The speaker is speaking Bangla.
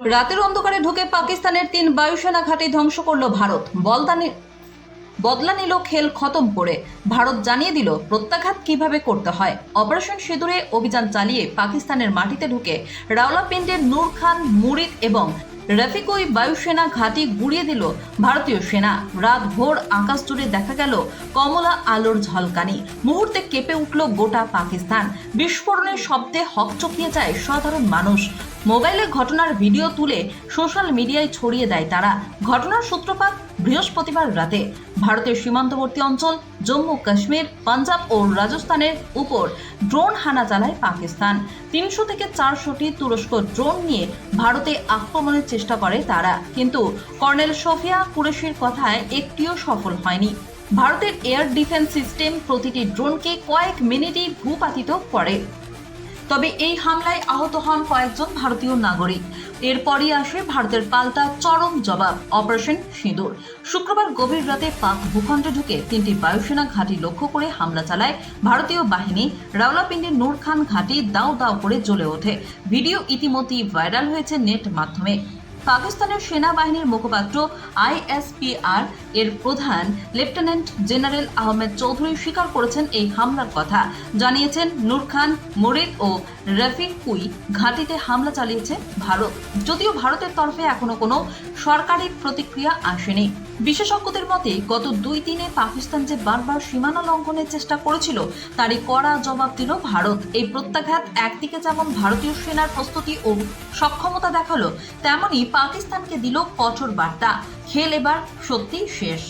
রাতের অন্ধকারে ঢুকে পাকিস্তানের তিন বায়ুসেনা ঘাঁটি ধ্বংস করল ভারত। বলদানি বদলা নিল খেল খতম করে। ভারত জানিয়ে দিল প্রত্যাঘাত কীভাবে করতে হয়। অপারেশন সিঁদুরে অভিযান চালিয়ে পাকিস্তানের মাটিতে ঢুকে রাওলাপিন্ডের নূর খান, মুরিদ এবং রফিকুই বায়ুসেনা ঘাঁটি গুড়িয়ে দিল ভারতীয় সেনা। রাত ভোর আকাশ জুড়ে দেখা গেল কমলা আলোর ঝলকানি। মুহূর্তে কেঁপে উঠল গোটা পাকিস্তান। বিস্ফোরণের শব্দে হকচকিয়ে যায় সাধারণ মানুষ। মোবাইলে ঘটনার ভিডিও তুলে সোশ্যাল মিডিয়ায় ছড়িয়ে দেয় তারা। ঘটনার সূত্রপাত বৃহস্পতিবার রাতে ভারতের সীমান্তবর্তী অঞ্চল, জম্মু, কাশ্মীর, পাঞ্জাব ও রাজস্থানের উপর ড্রোন হানা চালায় পাকিস্তান। তিনশো থেকে চারশোটি তুরস্ক ড্রোন নিয়ে ভারতে আক্রমণের চেষ্টা করে তারা। কিন্তু কর্নেল সোফিয়া কুরেশির কথায় একটিও সফল হয়নি। ভারতের এয়ার ডিফেন্স সিস্টেম প্রতিটি ড্রোনকে কয়েক মিনিটেই ভূপাতিত করে। তবে এই হামলায় আহত হন কয়েকজন ভারতীয় নাগরিক। এরপরই আসে ভারতের পাল্টা চরম জবাব অপারেশন সিঁদুর। শুক্রবার গভীর রাতে পাক ভূখণ্ডে ঢুকে তিনটি বায়ুসেনা ঘাঁটি লক্ষ্য করে হামলা চালায় ভারতীয় বাহিনী। রাওলাপিন্ডির নূর খান ঘাঁটি দাও দাও করে জ্বলে ওঠে। ভিডিও ইতিমধ্যেই ভাইরাল হয়েছে নেট মাধ্যমে। পাকিস্তানের সেনাবাহিনীর মুখপাত্র আইএসপিআর এর প্রধান লেফটেন্যান্ট জেনারেল আহমেদ চৌধুরী স্বীকার করেছেন এই হামলার কথা। জানিয়েছেন, নূর খান মুরিদ ও রফিক কুই ঘাঁটিতে হামলা চালিয়েছে ভারত। যদিও ভারতের তরফে এখনও কোনো সরকারি প্রতিক্রিয়া আসেনি। বিশেষজ্ঞদের মতে, গত দুই দিনে পাকিস্তান যে বারবার সীমানা লঙ্ঘনের চেষ্টা করেছিল, তারই কড়া জবাব দিল ভারত। এই প্রত্যাঘাত একদিকে যেমন ভারতীয় সেনার প্রস্তুতি ও সক্ষমতা দেখাল তেমনই পাকিস্তানকে দিল কঠোর বার্তা। খেল এবার সত্যিই শেষ।